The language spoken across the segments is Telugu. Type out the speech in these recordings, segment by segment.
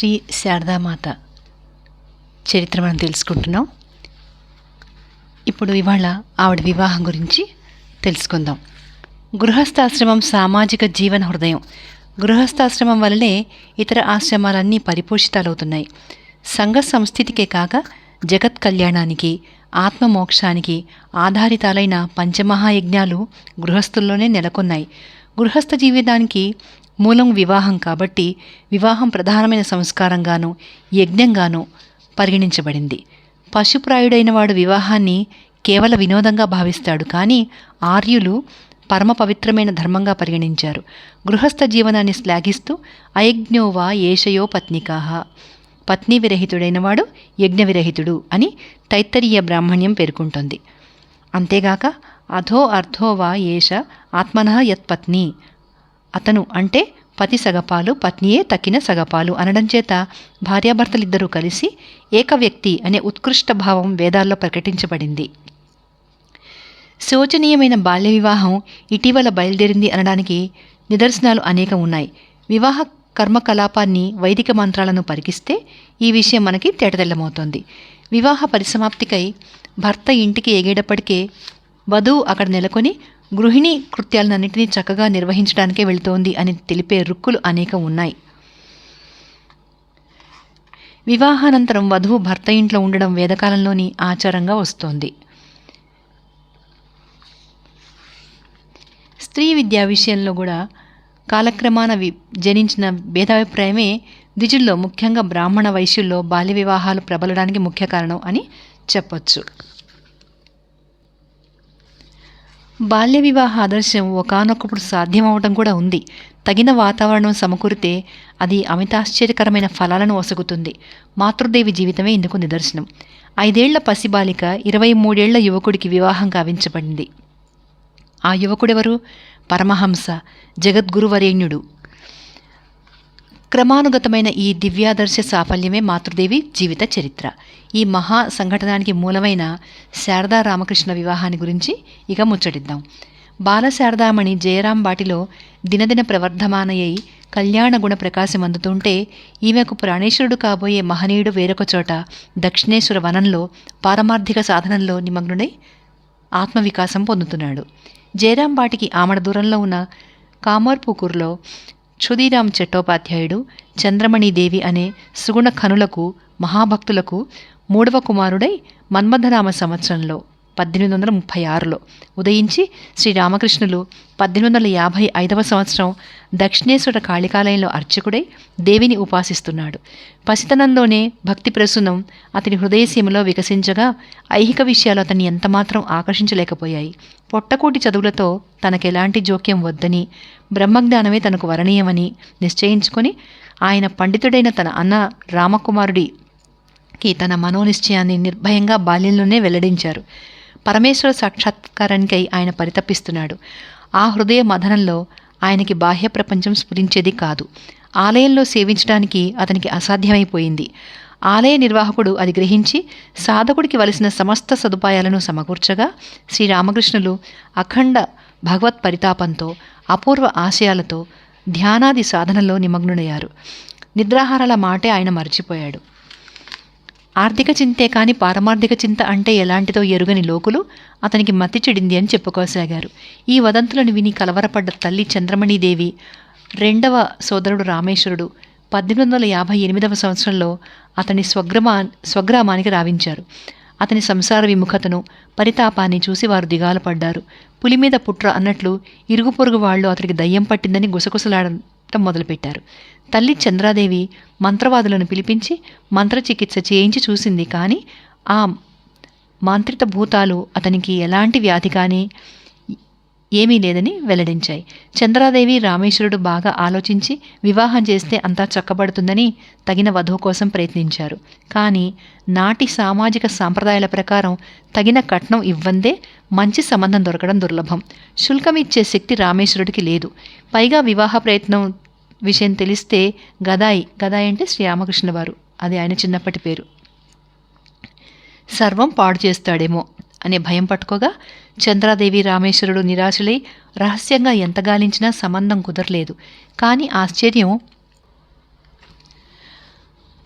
శ్రీ శారదామాత చరిత్ర మనం తెలుసుకుంటున్నాం. ఇప్పుడు ఇవాళ ఆవిడ వివాహం గురించి తెలుసుకుందాం. గృహస్థాశ్రమం సామాజిక జీవన హృదయం. గృహస్థాశ్రమం వల్లనే ఇతర ఆశ్రమాలన్నీ పరిపోషితాలవుతున్నాయి. సంఘ సంస్థితికే కాక జగత్ కళ్యాణానికి ఆత్మమోక్షానికి ఆధారితాలైన పంచమహాయజ్ఞాలు గృహస్థుల్లోనే నెలకొన్నాయి. గృహస్థ జీవితానికి మూలం వివాహం కాబట్టి వివాహం ప్రధానమైన సంస్కారంగాను యజ్ఞంగాను పరిగణించబడింది. పశుప్రాయుడైన వాడు వివాహాన్ని కేవల వినోదంగా భావిస్తాడు కానీ ఆర్యులు పరమ పవిత్రమైన ధర్మంగా పరిగణించారు. గృహస్థ జీవనాన్ని శ్లాఘిస్తూ అయజ్ఞోవా ఏషయో పత్నికాహ పత్ని విరహితుడైన వాడు యజ్ఞ విరహితుడు అని తైత్తరీయ బ్రాహ్మణ్యం పేర్కొంటోంది. అంతేగాక అధో అర్ధోవా ఏష ఆత్మన యత్పత్ని అతను అంటే పతి సగపాలు పత్నియే తక్కిన సగపాలు అనడం చేత భార్యాభర్తలిద్దరూ కలిసి ఏక వ్యక్తి అనే ఉత్కృష్ట భావం వేదాల్లో ప్రకటించబడింది. శోచనీయమైన బాల్య వివాహం ఇటీవల బయలుదేరింది అనడానికి నిదర్శనాలు అనేకం ఉన్నాయి. వివాహ కర్మకలాపాన్ని వైదిక మంత్రాలను పరికిస్తే ఈ విషయం మనకి తేటతెల్లమవుతోంది. వివాహ పరిసమాప్తికై భర్త ఇంటికి ఎగేటప్పటికే వధువు అక్కడ నెలకొని గృహిణి కృత్యాలన్నింటినీ చక్కగా నిర్వహించడానికే వెళుతోంది అని తెలిపే రుక్కులు అనేకం ఉన్నాయి. వివాహానంతరం వధువు భర్త ఇంట్లో ఉండడం వేదకాలంలోని ఆచారంగా వస్తోంది. స్త్రీ విద్యా విషయంలో కూడా కాలక్రమాన వి జనించిన భేదాభిప్రాయమే ద్విజుల్లో ముఖ్యంగా బ్రాహ్మణ వైశ్యుల్లో బాల్య వివాహాలు ప్రబలడానికి ముఖ్య కారణం అని చెప్పొచ్చు. బాల్య వివాహ ఆదర్శం ఒకనొకప్పుడు సాధ్యమవటం కూడా ఉంది. తగిన వాతావరణం సమకూరితే అది అమితాశ్చర్యకరమైన ఫలాలను ఒసగుతుంది. మాతృదేవి జీవితమే ఇందుకు నిదర్శనం. ఐదేళ్ళ పసిబాలిక ఇరవై మూడేళ్ళ యువకుడికి వివాహం కావించబడింది ఆ యువకుడెవరు? పరమహంస జగద్గురువరేణ్యుడు. క్రమానుగతమైన ఈ దివ్యాదర్శ సాఫల్యమే మాతృదేవి జీవిత చరిత్ర. ఈ మహా సంఘటనానికి మూలమైన శారదా రామకృష్ణ వివాహాన్ని గురించి ఇక ముచ్చటిద్దాం. బాల శారదామణి జయరాం బాటిలో దినదిన ప్రవర్ధమానయ్యి కళ్యాణ గుణ ప్రకాశం అందుతుంటే ఈమెకు ప్రాణేశ్వరుడు కాబోయే మహనీయుడు వేరొక చోట దక్షిణేశ్వర వనంలో పారమార్థిక సాధనంలో నిమగ్నుడై ఆత్మవికాసం పొందుతున్నాడు. జయరాం బాటికి ఆమడ దూరంలో ఉన్న కామర్పుకూర్లో క్షుదీరాం చట్టోపాధ్యాయుడు చంద్రమణిదేవి అనే సుగుణ ఖనులకు మహాభక్తులకు మూడవ కుమారుడై మన్మథనామ సంవత్సరంలో పద్దెనిమిది వందల ముప్పై ఆరులో ఉదయించి శ్రీరామకృష్ణులు పద్దెనిమిది వందల యాభై ఐదవ సంవత్సరం దక్షిణేశ్వర కాళికాలయంలో అర్చకుడై దేవిని ఉపాసిస్తున్నాడు. పసితనంలోనే భక్తి ప్రసూనం అతని హృదయసీమలో వికసించగా ఐహిక విషయాలు అతన్ని ఎంతమాత్రం ఆకర్షించలేకపోయాయి. పొట్టకూటి చదువులతో తనకెలాంటి జోక్యం వద్దని బ్రహ్మజ్ఞానమే తనకు వరణీయమని నిశ్చయించుకొని ఆయన పండితుడైన తన అన్న రామకుమారుడికి తన మనోనిశ్చయాన్ని నిర్భయంగా బాల్యంలోనే వెల్లడించారు. పరమేశ్వర సాక్షాత్కారానికై ఆయన పరితపిస్తున్నాడు. ఆ హృదయ మథనంలో ఆయనకి బాహ్య ప్రపంచం స్ఫురించేది కాదు. ఆలయంలో సేవించడానికి అతనికి అసాధ్యమైపోయింది. ఆలయ నిర్వాహకుడు అది గ్రహించి సాధకుడికి వలసిన సమస్త సదుపాయాలను సమకూర్చగా శ్రీరామకృష్ణులు అఖండ భగవత్ పరితాపంతో అపూర్వ ఆశయాలతో ధ్యానాది సాధనలో నిమగ్నుడయ్యారు. నిద్రాహారాల మాటే ఆయన మర్చిపోయాడు. ఆర్థిక చింతే కాని పారమార్థిక చింత అంటే ఎలాంటిదో ఎరుగని లోకులు అతనికి మతి చెడింది అని చెప్పుకోసాగారు. ఈ వదంతులను విని కలవరపడ్డ తల్లి చంద్రమణిదేవి రెండవ సోదరుడు రామేశ్వరుడు పద్దెనిమిది వందల యాభై ఎనిమిదవ సంవత్సరంలో అతని స్వగ్రమా స్వగ్రామానికి రావించారు. అతని సంసార విముఖతను పరితాపాన్ని చూసి వారు దిగాలపడ్డారు. పులి మీద పుట్ర అన్నట్లు ఇరుగు పొరుగు వాళ్ళు అతనికి దయ్యం పట్టిందని గుసగుసలాడటం మొదలుపెట్టారు. తల్లి చంద్రాదేవి మంత్రవాదులను పిలిపించి మంత్రచికిత్స చేయించి చూసింది కానీ ఆ మాంత్రిత భూతాలు అతనికి ఎలాంటి వ్యాధి కానీ ఏమీ లేదని వెల్లడించాయి. చంద్రాదేవి రామేశ్వరుడు బాగా ఆలోచించి వివాహం చేస్తే అంతా చక్కబడుతుందని తగిన వధువు కోసం ప్రయత్నించారు. కానీ నాటి సామాజిక సాంప్రదాయాల ప్రకారం తగిన కట్నం ఇవ్వందే మంచి సంబంధం దొరకడం దుర్లభం. శుల్కం ఇచ్చే శక్తి రామేశ్వరుడికి లేదు. పైగా వివాహ ప్రయత్నం విషయం తెలిస్తే గదాయి గదాయి అంటే శ్రీరామకృష్ణ వారు. అది ఆయన చిన్నప్పటి పేరు. సర్వం పాడు చేస్తాడేమో. అనే భయం పట్టుకోగా చంద్రాదేవి రామేశ్వరుడు నిరాశలై రహస్యంగా ఎంత గాలించినా సంబంధం కుదరలేదు. కానీ ఆశ్చర్యం.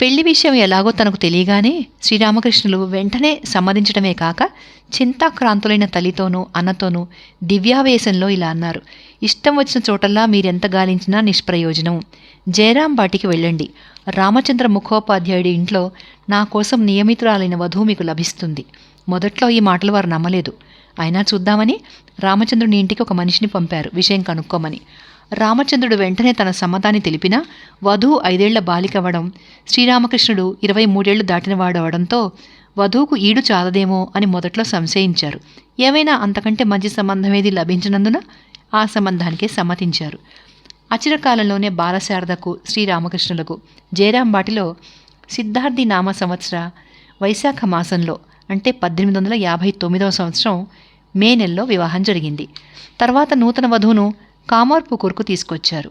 పెళ్ళి విషయం ఎలాగో తనకు తెలియగానే శ్రీరామకృష్ణులు వెంటనే సమ్మతించడమే కాక చింతాక్రాంతులైన తల్లితోనూ అన్నతోనూ దివ్యావేశంలో ఇలా అన్నారు. ఇష్టం వచ్చిన చోటల్లా మీరెంత గాలించినా నిష్ప్రయోజనం. జయరాం బాటికి వెళ్ళండి. రామచంద్ర ముఖోపాధ్యాయుడి ఇంట్లో నా కోసం నియమితురాలైన వధువు మీకు లభిస్తుంది. మొదట్లో ఈ మాటలు వారు నమ్మలేదు. అయినా చూద్దామని రామచంద్రుని ఇంటికి ఒక మనిషిని పంపారు. విషయం కనుక్కోమని. రామచంద్రుడు వెంటనే తన సమ్మతాన్ని తెలిపినా వధువు ఐదేళ్ళ బాలికవ్వడం శ్రీరామకృష్ణుడు ఇరవై మూడేళ్ళు దాటినవాడు అవడంతో వధువుకు ఈడు చాలదేమో అని మొదట్లో సంశయించారు. ఏమైనా అంతకంటే మంచి సంబంధమేది లభించినందున ఆ సంబంధానికే సమ్మతించారు. అచిరకాలంలోనే బాలశారదకు శ్రీరామకృష్ణులకు జయరాంబాటిలో సిద్ధార్థి నామ సంవత్సర వైశాఖ మాసంలో అంటే పద్దెనిమిది వందల యాభై తొమ్మిదవ సంవత్సరం మే నెలలో వివాహం జరిగింది. తర్వాత నూతన వధువును కామార్పుకూరుకు తీసుకొచ్చారు.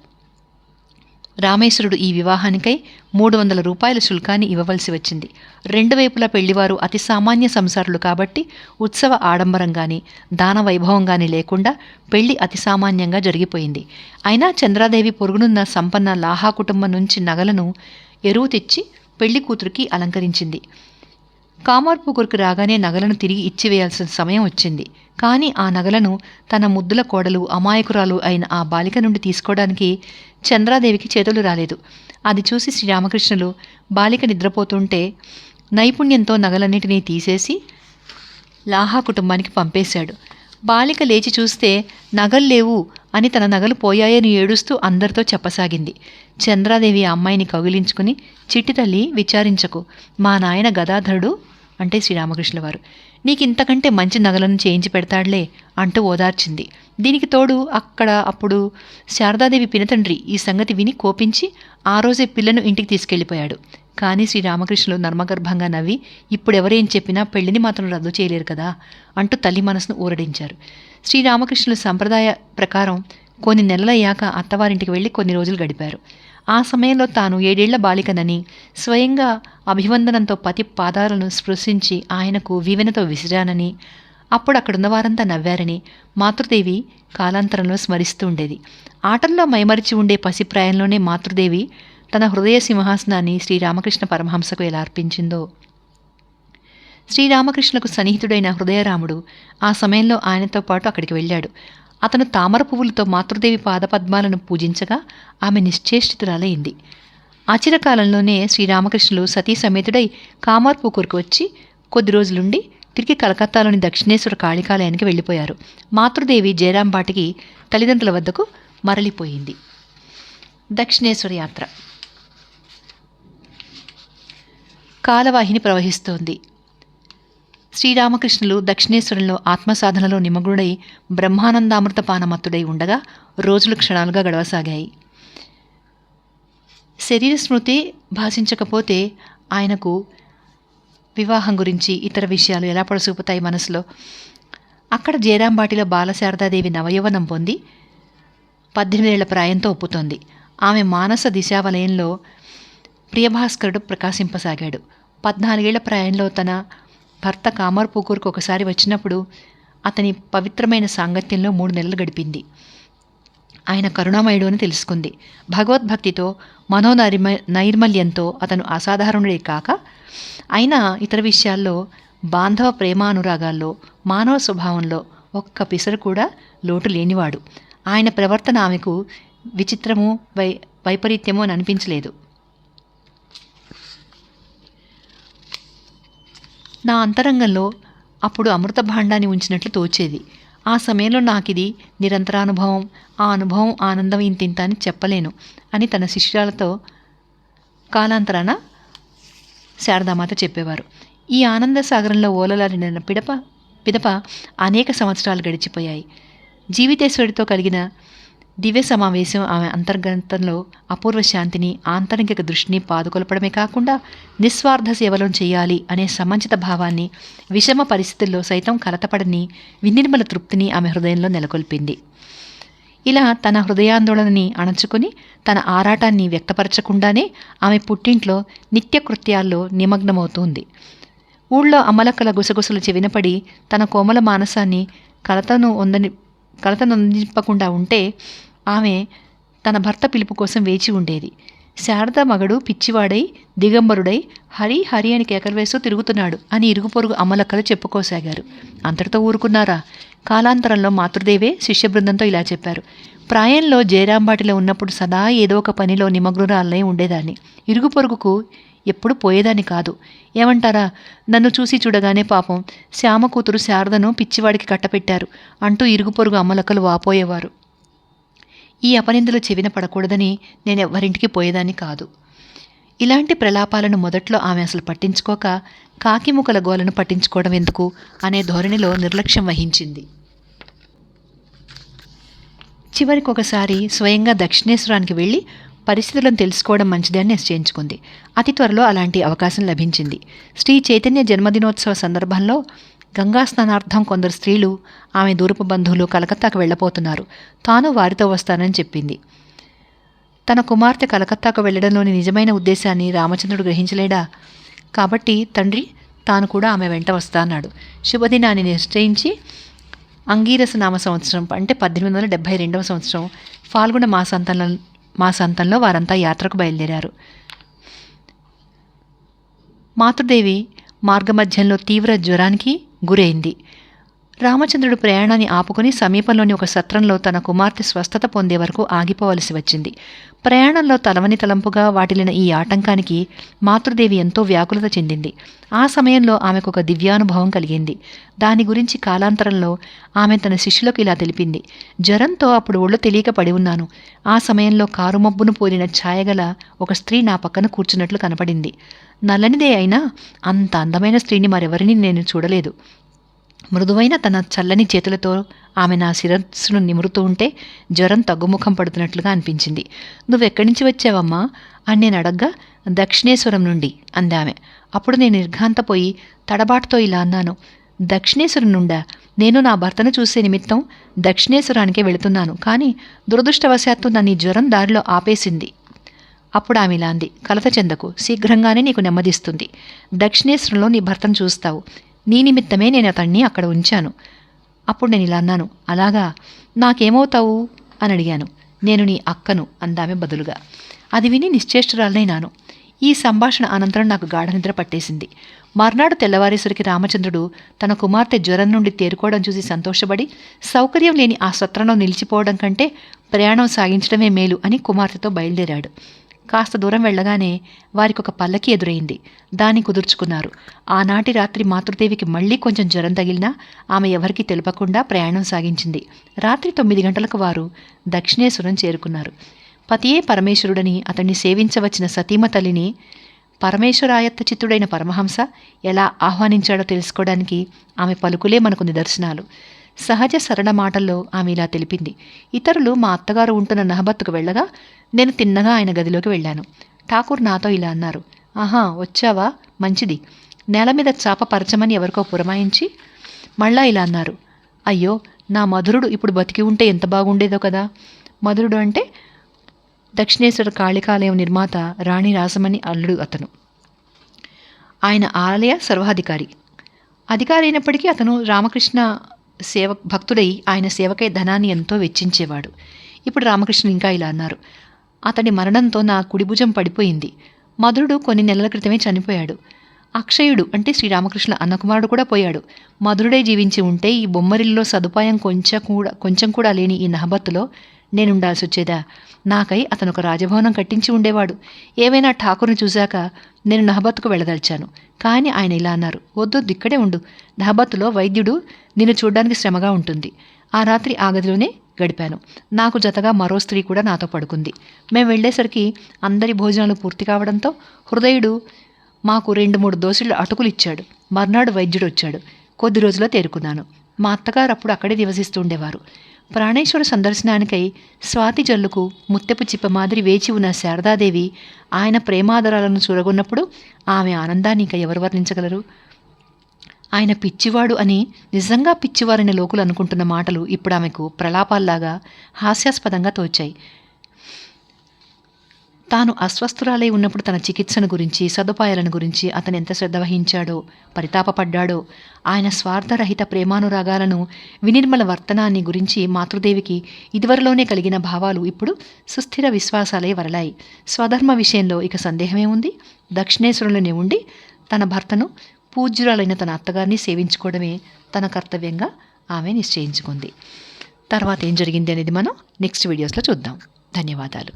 రామేశ్వరుడు ఈ వివాహానికై మూడు వందల రూపాయల శుల్కాన్ని ఇవ్వవలసి వచ్చింది. రెండు వైపులా పెళ్ళివారు అతి సామాన్య సంసారులు కాబట్టి ఉత్సవ ఆడంబరంగాని దాన వైభవంగాని లేకుండా పెళ్ళి అతి సామాన్యంగా జరిగిపోయింది. అయినా చంద్రాదేవి పొరుగునున్న సంపన్న లాహా కుటుంబం నుంచి నగలను ఎరువు తెచ్చి పెళ్ళి కూతురికి అలంకరించింది. కామార్పుకురికి రాగానే నగలను తిరిగి ఇచ్చివేయాల్సిన సమయం వచ్చింది. కానీ ఆ నగలను తన ముద్దుల కోడలు అమాయకురాలు అయిన ఆ బాలిక నుండి తీసుకోవడానికి చంద్రాదేవికి చేతులు రాలేదు. అది చూసి శ్రీరామకృష్ణులు బాలిక నిద్రపోతుంటే నైపుణ్యంతో నగలన్నిటినీ తీసేసి లాహా కుటుంబానికి పంపేశాడు. బాలిక లేచి చూస్తే నగలు లేవు అని తన నగలు పోయాయని ఏడుస్తూ అందరితో చెప్పసాగింది. చంద్రాదేవి ఆ అమ్మాయిని కౌగిలించుకుని చిట్టి తల్లి విచారించకు. మా నాయన గదాధరుడు అంటే శ్రీరామకృష్ణుల వారు నీకు ఇంతకంటే మంచి నగలను చేయించి పెడతాడులే అంటూ ఓదార్చింది. దీనికి తోడు అక్కడ అప్పుడు శారదాదేవి పినతండ్రి ఈ సంగతి విని కోపించి ఆ రోజే పిల్లను ఇంటికి తీసుకెళ్ళిపోయాడు కానీ శ్రీరామకృష్ణులు నర్మగర్భంగా నవ్వి ఇప్పుడెవరేం చెప్పినా పెళ్ళిని మాత్రం రద్దు చేయలేరు కదా అంటూ తల్లి మనసును ఊరడించారు. శ్రీరామకృష్ణుల సంప్రదాయ ప్రకారం కొన్ని నెలలయ్యాక అత్తవారింటికి వెళ్ళి కొన్ని రోజులు గడిపారు. ఆ సమయంలో తాను ఏడేళ్ళ బాలికనని స్వయంగా అభివందనంతో పతి పాదాలను స్పృశించి ఆయనకు వీవెనతో విసిరానని అప్పుడు అక్కడున్న వారంతా నవ్వారని మాతృదేవి కాలాంతరంలో స్మరిస్తూ ఉండేది. ఆటల్లో మైమరిచి ఉండే పసిప్రాయంలోనే మాతృదేవి తన హృదయ సింహాసనాన్ని శ్రీరామకృష్ణ పరమహంసకు ఎలా అర్పించిందో. శ్రీరామకృష్ణకు సన్నిహితుడైన హృదయరాముడు ఆ సమయంలో ఆయనతో పాటు అక్కడికి వెళ్ళాడు. అతను తామర పువ్వులతో మాతృదేవి పాదపద్మాలను పూజించగా ఆమె నిశ్చేష్టితురాలైంది. ఆచిరకాలంలోనే శ్రీరామకృష్ణులు సతీ సమేతుడై కామార్పూకూరుకు వచ్చి కొద్ది రోజులుండి తిరిగి కలకత్తాలోని దక్షిణేశ్వర కాళికాలయానికి వెళ్ళిపోయారు. మాతృదేవి జయరాంబాటికి తల్లిదండ్రుల వద్దకు మరలిపోయింది. దక్షిణేశ్వర యాత్ర. కాలవాహిని ప్రవహిస్తోంది. శ్రీరామకృష్ణులు దక్షిణేశ్వరంలో ఆత్మసాధనలో నిమగ్నుడై బ్రహ్మానందామృత పానమత్తుడై ఉండగా రోజులు క్షణాలుగా గడవసాగాయి. శరీర స్మృతి భాషించకపోతే ఆయనకు వివాహం గురించి ఇతర విషయాలు ఎలా పడసూపుతాయి మనసులో? అక్కడ జయరాంబాటిలో బాలశారదాదేవి నవయవనం పొంది పద్దెనిమిదేళ్ళ ప్రాయంతో ఒప్పుతోంది. ఆమె మానస దిశావలయంలో ప్రియభాస్కరుడు ప్రకాశింపసాగాడు. పద్నాలుగేళ్ళ ప్రాయంలో తన భర్త కామర్పూకూరుకు ఒకసారి వచ్చినప్పుడు అతని పవిత్రమైన సాంగత్యంలో మూడు నెలలు గడిపింది. ఆయన కరుణామయుడు అని తెలుసుకుంది. భగవద్భక్తితో మనోనైర్మ నైర్మల్యంతో అతను అసాధారణుడే కాక అయినా ఇతర విషయాల్లో బాంధవ ప్రేమానురాగాల్లో మానవ స్వభావంలో ఒక్క పిసరు కూడా లోటు లేనివాడు. ఆయన ప్రవర్తన ఆమెకు విచిత్రము వై వైపరీత్యము అని అనిపించలేదు. నా అంతరంగంలో అప్పుడు అమృత భాండాన్ని ఉంచినట్లు తోచేది. ఆ సమయంలో నాకు ఇది నిరంతరానుభవం ఆ అనుభవం ఆనందం ఇంతింత అని చెప్పలేను అని తన శిష్యురాలతో కాలాంతరాన శారదామాత చెప్పేవారు. ఈ ఆనంద సాగరంలో ఓలలాడిన పిడప పిదప అనేక సంవత్సరాలు గడిచిపోయాయి. జీవితేశ్వరుడితో కలిగిన దివ్య సమావేశం ఆమె అంతర్గతంలో అపూర్వ శాంతిని ఆంతరిక దృష్టిని పాదుకొలపడమే కాకుండా నిస్వార్థ సేవలను చేయాలి అనే సమంచిత భావాన్ని విషమ పరిస్థితుల్లో సైతం కలతపడని వినిర్మల తృప్తిని ఆమె హృదయంలో నెలకొల్పింది. ఇలా తన హృదయాందోళనని అణచుకుని తన ఆరాటాన్ని వ్యక్తపరచకుండానే ఆమె పుట్టింట్లో నిత్యకృత్యాల్లో నిమగ్నమవుతుంది. ఊళ్ళో అమలక్కల గుసగుసలు చెవినపడి తన కోమల మానసాన్ని కలతను ఉందని కలతనందింపకుండా ఉంటే ఆమె తన భర్త పిలుపు కోసం వేచి ఉండేది. శారద మగడు పిచ్చివాడై దిగంబరుడై హరి హరి అని కేకలు వేస్తూ తిరుగుతున్నాడు అని ఇరుగు పొరుగు అమ్మలక్కలు చెప్పుకోసాగారు. అంతటితో ఊరుకున్నారా? కాలాంతరంలో మాతృదేవే శిష్య బృందంతో ఇలా చెప్పారు. ప్రాయంలో జయరాంబాటిలో ఉన్నప్పుడు సదా ఏదో ఒక పనిలో నిమగ్నురాలనే ఉండేదాన్ని. ఇరుగు పొరుగుకు ఎప్పుడు పోయేదాన్ని కాదు. ఏమంటారా? నన్ను చూసి చూడగానే పాపం శ్యామ కూతురు శారదను పిచ్చివాడికి కట్టపెట్టారు అంటూ ఇరుగు పొరుగు అమ్మలకలు వాపోయేవారు. ఈ అపనిందలు చెవిన పడకూడదని నేను ఎవ్వరింటికి పోయేదాన్ని కాదు. ఇలాంటి ప్రలాపాలను మొదట్లో ఆమె అసలు పట్టించుకోక కాకిముకల గోలను పట్టించుకోవడం ఎందుకు అనే ధోరణిలో నిర్లక్ష్యం వహించింది. చివరికి ఒకసారి స్వయంగా దక్షిణేశ్వరానికి వెళ్ళి పరిస్థితులను తెలుసుకోవడం మంచిదని నిశ్చయించుకుంది. అతి త్వరలో అలాంటి అవకాశం లభించింది. శ్రీ చైతన్య జన్మదినోత్సవ సందర్భంలో గంగా స్నానార్థం కొందరు స్త్రీలు ఆమె దూరపు బంధువులు కలకత్తాకు వెళ్ళబోతున్నారు. తాను వారితో వస్తానని చెప్పింది. తన కుమార్తె కలకత్తాకు వెళ్ళడంలోని నిజమైన ఉద్దేశాన్ని రామచంద్రుడు గ్రహించలేడా? కాబట్టి తండ్రి తాను కూడా ఆమె వెంట వస్తానన్నాడు శుభదినాన్ని నిశ్చయించి అంగీరస నామ సంవత్సరం అంటే పద్దెనిమిది వందల డెబ్భై రెండవ సంవత్సరం ఫాల్గుణ మాసాంతంలో మా సంతంలో వారంతా యాత్రకు బయలుదేరారు. మాతృదేవి మార్గమధ్యంలో తీవ్ర జ్వరానికి గురైంది. రామచంద్రుడు ప్రయాణాన్ని ఆపుకుని సమీపంలోని ఒక సత్రంలో తన కుమార్తె స్వస్థత పొందే వరకు ఆగిపోవలసి వచ్చింది. ప్రయాణంలో తలవని తలంపుగా వాటిలిన ఈ ఆటంకానికి మాతృదేవి ఎంతో వ్యాకులత చెందింది. ఆ సమయంలో ఆమెకు ఒక దివ్యానుభవం కలిగింది. దాని గురించి కాలాంతరంలో ఆమె తన శిష్యులకు ఇలా తెలిపింది. జ్వరంతో అప్పుడు ఒళ్ళు తెలియక పడి ఉన్నాను. ఆ సమయంలో కారుమబ్బును పోలిన ఛాయగల ఒక స్త్రీ నా పక్కన కూర్చున్నట్లు కనపడింది. నల్లనిదే అయినా అంత అందమైన స్త్రీని మరెవరిని నేను చూడలేదు. మృదువైన తన చల్లని చేతులతో ఆమె నా శిరస్సును నిమురుతూ ఉంటే జ్వరం తగ్గుముఖం పడుతున్నట్లుగా అనిపించింది. నువ్వెక్కడి నుంచి వచ్చావమ్మా? అని నేను అడగ్గా దక్షిణేశ్వరం నుండి అందామె. అప్పుడు నేను నిర్ఘాంతపోయి తడబాటుతో ఇలా అన్నాను. దక్షిణేశ్వరం నుండా? నేను నా భర్తను చూసే నిమిత్తం దక్షిణేశ్వరానికే వెళుతున్నాను. కానీ దురదృష్టవశాత్తు నన్ను ఈ జ్వరం దారిలో ఆపేసింది. అప్పుడు ఆమె ఇలా అంది. కలత చెందకు. శీఘ్రంగానే నీకు నెమ్మదిస్తుంది. దక్షిణేశ్వరంలో నీ భర్తను చూస్తావు. నీ నిమిత్తమే నేను అతన్ని అక్కడ ఉంచాను. అప్పుడు నేను ఇలా అన్నాను అలాగా? నాకేమవుతావు? అని అడిగాను. నేను నీ అక్కను అందామె బదులుగా. అది విని నిశ్చేష్టురాలనైనాను ఈ సంభాషణ అనంతరం నాకు గాఢ నిద్ర పట్టేసింది. మర్నాడు తెల్లవారేసరికి రామచంద్రుడు తన కుమార్తె జ్వరం నుండి తేరుకోవడం చూసి సంతోషపడి సౌకర్యం లేని ఆ సత్రంలో నిలిచిపోవడం కంటే ప్రయాణం సాగించడమే మేలు అని కుమార్తెతో బయలుదేరాడు. కాస్త దూరం వెళ్ళగానే వారికి ఒక పల్లకి ఎదురైంది. దాన్ని కుదుర్చుకున్నారు. ఆనాటి రాత్రి మాతృదేవికి మళ్ళీ కొంచెం జ్వరం తగిలినా ఆమె ఎవరికీ తెలపకుండా ప్రయాణం సాగించింది. రాత్రి తొమ్మిది గంటలకు వారు దక్షిణేశ్వరం చేరుకున్నారు. పతియే పరమేశ్వరుడని అతన్ని సేవించవచ్చిన సతీమ తల్లిని పరమేశ్వరాయత్త చిత్తుడైన పరమహంస ఎలా ఆహ్వానించాడో తెలుసుకోవడానికి ఆమె పలుకులే మనకు నిదర్శనాలు. సహజ సరళ మాటల్లో ఆమె ఇలా తెలిపింది. ఇతరులు మా అత్తగారు ఉంటున్న నహబత్తుకు వెళ్ళగా నేను తిన్నగా ఆయన గదిలోకి వెళ్ళాను. ఠాకూర్ నాతో ఇలా అన్నారు. ఆహా వచ్చావా? మంచిది. నేల మీద చాప పరచమని ఎవరికో పురమాయించి మళ్ళా ఇలా అన్నారు. అయ్యో నా మధురుడు ఇప్పుడు బతికి ఉంటే ఎంత బాగుండేదో కదా. మధురుడు అంటే దక్షిణేశ్వర కాళికాలయం నిర్మాత రాణి రాసమణి అల్లుడు అతను. ఆయన ఆలయ సర్వాధికారి. అధికారి అయినప్పటికీ అతను రామకృష్ణ సేవ భక్తుడై ఆయన సేవకై ధనాన్ని ఎంతో వెచ్చించేవాడు. ఇప్పుడు రామకృష్ణ ఇంకా ఇలా అన్నారు. అతడి మరణంతో నా కుడిభుజం పడిపోయింది. మధురుడు కొన్ని నెలల క్రితమే చనిపోయాడు. అక్షయుడు అంటే శ్రీరామకృష్ణ అన్నకుమారుడు కూడా పోయాడు. మధురుడే జీవించి ఉంటే ఈ బొమ్మరిల్లో సదుపాయం కొంచెం కూడా కొంచెం కూడా లేని ఈ నహబత్తులో నేనుండాల్సి వచ్చేదా నాకై అతను ఒక రాజభవనం కట్టించి ఉండేవాడు. ఏవైనా ఠాకూర్ని చూశాక నేను నహబత్తుకు వెళ్ళదలిచాను కానీ ఆయన ఇలా అన్నారు వద్దు ఇక్కడే ఉండు. నహబత్తులో వైద్యుడు నిన్ను చూడడానికి శ్రమగా ఉంటుంది. ఆ రాత్రి ఆ గదిలోనే గడిపాను. నాకు జతగా మరో స్త్రీ కూడా నాతో పడుకుంది. మేము వెళ్ళేసరికి అందరి భోజనాలు పూర్తి కావడంతో హృదయుడు మాకు రెండు మూడు దోశలు అటుకులు ఇచ్చాడు. మర్నాడు వైద్యుడు వచ్చాడు కొద్ది రోజుల్లో తేరుకున్నాను. మా అత్తగారు అప్పుడు అక్కడే నివసిస్తూ ఉండేవారు. ప్రాణేశ్వర సందర్శనానికై స్వాతి జల్లుకు ముత్తెపు చిప్ప మాదిరి వేచి ఉన్న శారదాదేవి ఆయన ప్రేమాదరాలను చూరగొన్నప్పుడు ఆమె ఆనందాన్ని ఇంకా ఎవరు వర్ణించగలరు? ఆయన పిచ్చివాడు అని నిజంగా పిచ్చివారని లోకులు అనుకుంటున్న మాటలు ఇప్పుడు ఆమెకు ప్రలాపాల్లాగా హాస్యాస్పదంగా తోచాయి. తాను అస్వస్థురాలై ఉన్నప్పుడు తన చికిత్సను గురించి సదుపాయాలను గురించి అతను ఎంత శ్రద్ధ వహించాడో పరితాపపడ్డాడో ఆయన స్వార్థరహిత ప్రేమానురాగాలను వినిర్మల వర్తనాన్ని గురించి మాతృదేవికి ఇదివరలోనే కలిగిన భావాలు ఇప్పుడు సుస్థిర విశ్వాసాలే వరలాయి. స్వధర్మ విషయంలో ఇక సందేహమే ఉంది. దక్షిణేశ్వరులని ఉండి తన భర్తను పూజ్యురాలైన తన అత్తగారిని సేవించుకోవడమే తన కర్తవ్యంగా ఆమె నిశ్చయించుకుంది. తర్వాత ఏం జరిగింది అనేది మనం నెక్స్ట్ వీడియోస్లో చూద్దాం. ధన్యవాదాలు.